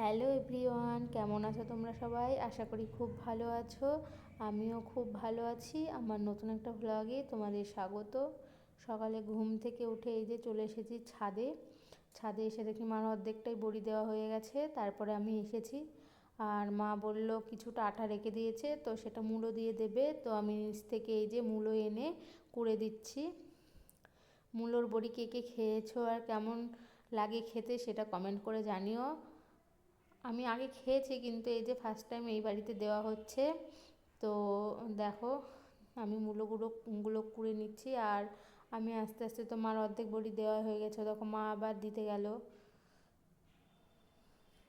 Hello everyone কেমন আছো তোমরা সবাই? আশা করি খুব ভালো আছো। আমিও খুব ভালো আছি। আমার নতুন একটা ভ্লগে তোমাদের স্বাগত। সকালে ঘুম থেকে উঠে এই যে চলে এসেছি ছাদে। ছাদে এসে দেখি মার অর্ধেকটাই বড়ি দেওয়া হয়ে গেছে, তারপরে আমি এসেছি। আর মা বলল কিছুটা আটা রেখে দিয়েছে, তো সেটা মূলো দিয়ে দেবে। তো আমি নিচ থেকে এই যে মূলো এনে কুড়ে দিচ্ছি। মূলোর বড়ি কে কে খেয়েছো আর কেমন লাগে খেতে সেটা কমেন্ট করে জানিও। আমি আগে খেয়েছি কিন্তু এই যে ফার্স্ট টাইম এই বাড়িতে দেওয়া হচ্ছে, তো দেখো আমি মূলোগুলো গুলো কুড়ে নিচ্ছি আর আমি আস্তে আস্তে তো মার অর্ধেক বড়ি দেওয়া হয়ে গেছে তখন মা আবার দিতে গেল।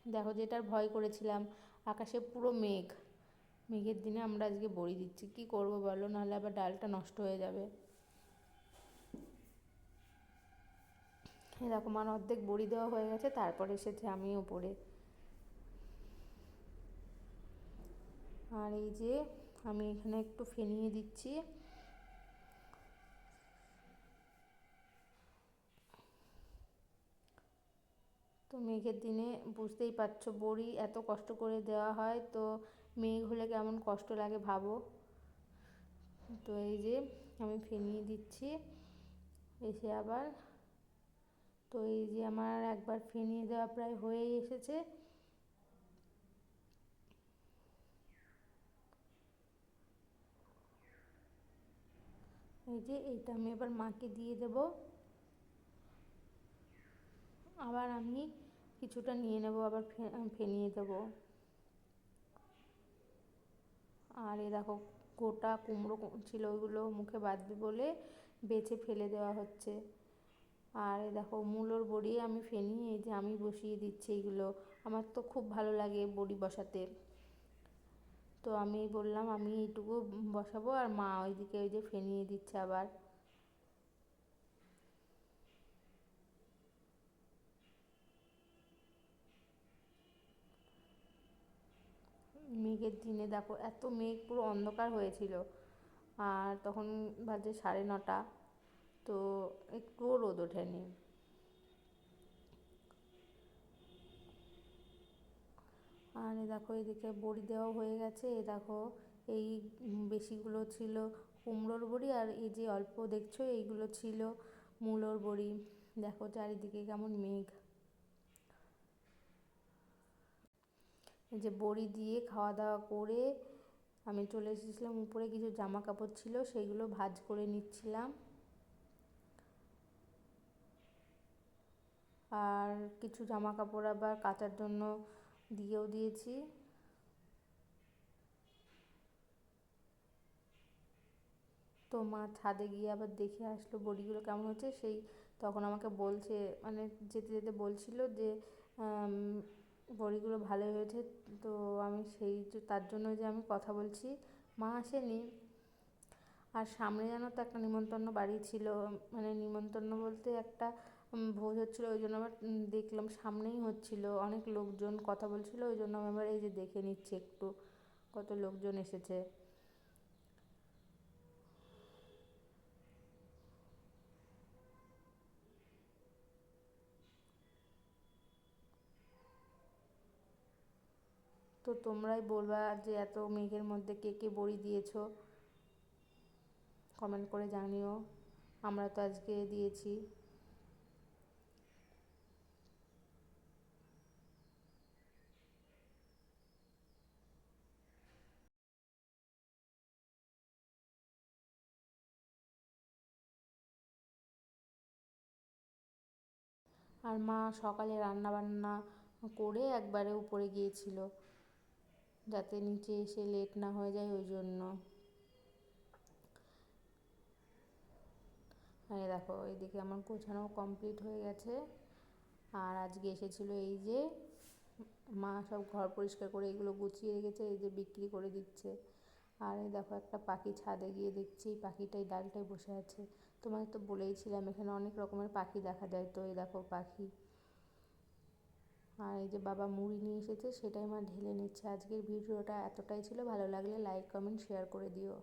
দেখো যেটার ভয় করেছিলাম, আকাশে পুরো মেঘ। মেঘের দিনে আমরা আজকে বড়ি দিচ্ছি, কি করব বলো? নাহলে আবার ডালটা নষ্ট হয়ে যাবে। এরকম আর অর্ধেক বড়ি দেওয়া হয়ে গেছে, তারপরে এসেছে আমি ওপরে আর এই যে আমি এখানে একটু ফেনিয়ে দিচ্ছি। তো মেঘের দিনে বুঝতেই পারছ বড়ি এত কষ্ট করে দেওয়া হয়, তো মেঘ হলে কেমন কষ্ট লাগে ভাবো। তো এই যে আমি ফেনিয়ে দিচ্ছি, এসে আবার। তো এই যে আমার একবার ফেনিয়ে দেওয়া প্রায় হয়েই এসেছে। এই যে এইটা আমি এবার মাকে দিয়ে দেব। আবার আমি কিছুটা নিয়ে নেব, আবার ফেনিয়ে দেব। আর এ দেখো গোটা কুমড়ো ছিল ওইগুলো মুখে বাঁধবে বলে বেছে ফেলে দেওয়া হচ্ছে। আর এ দেখো মূলোর বড়ি আমি ফেনি এই যে আমি বসিয়ে দিচ্ছি এইগুলো। আমার তো খুব ভালো লাগে বড়ি বসাতে। তো আমি বললাম, আমি এইটুকু বসাবো আর মা ওইদিকে ওই যে ফেনিয়ে দিচ্ছে আবার। মেঘের দিনে দেখো এত মেঘ, পুরো অন্ধকার হয়েছিল। আর তখন বাজে সাড়ে নটা, তো একটুও রোদ ওঠেনি। আর এ দেখো, এদিকে বড়ি দেওয়া হয়ে গেছে। এ দেখো, এই বেশিগুলো ছিল কুমড়োর বড়ি আর এই যে অল্প দেখছ, এইগুলো ছিল মূলোর বড়ি। দেখো চারিদিকে কেমন মেঘ। এই যে বড়ি দিয়ে খাওয়া দাওয়া করে আমি চলে এসেছিলাম। উপরে কিছু জামা কাপড় ছিল, সেইগুলো ভাজ করে নিচ্ছিলাম। আর কিছু জামা কাপড় আবার কাচার জন্য দিয়েও দিয়েছি। তো মা ছাদে গিয়ে আবার দেখে আসলো বড়িগুলো কেমন হচ্ছে। সেই তখন আমাকে বলছে মানে যেতে যেতে বলছিল যে বড়িগুলো ভালো হয়েছে। তো আমি সেই তার জন্য যে আমি কথা বলছি, মা আসেনি। আর সামনে যেন তো একটা নিমন্ত্রণ বাড়ি ছিল। মানে নিমন্ত্রণ বলতে একটা ভোজ হচ্ছিল, ওই জন্য আবার দেখলাম সামনেই হচ্ছিল। অনেক লোকজন কথা বলছিল, ওই জন্য আমি আবার এই যে দেখে নিচ্ছি একটু, কত লোকজন এসেছে। তো তোমরাই বলবা যে এত মেঘের মধ্যে কে কে বড়ি দিয়েছ? কমেন্ট করে জানিও। আমরা তো আজকে দিয়েছি। আর মা সকালে রান্না বান্না করে একবারে উপরে গিয়েছিল, যাতে নিচে এসে লেট না হয়ে যায় ওই জন্য। আর দেখো এইদিকে আমার গোছানো কমপ্লিট হয়ে গেছে। আর আজকে এসেছিল এই যে, মা সব ঘর পরিষ্কার করে এগুলো গুছিয়ে রেখেছে, এই যে বিক্রি করে দিচ্ছে। আর এই দেখো একটা পাখি ছাদে গিয়ে দেখছি পাখিটাই ডালটায় বসে আছে। তোমাকে তো বলেইছিলাম, এখানে অনেক রকমের পাখি দেখা যায়। তো এই দেখো পাখি। আর এই যে বাবা মুড়ি নিয়ে এসেছে, সেটাই মা ঢেলে নিচ্ছে। আজকের ভিডিওটা এতটাই ছিল। ভালো লাগলে লাইক কমেন্ট শেয়ার করে দিও।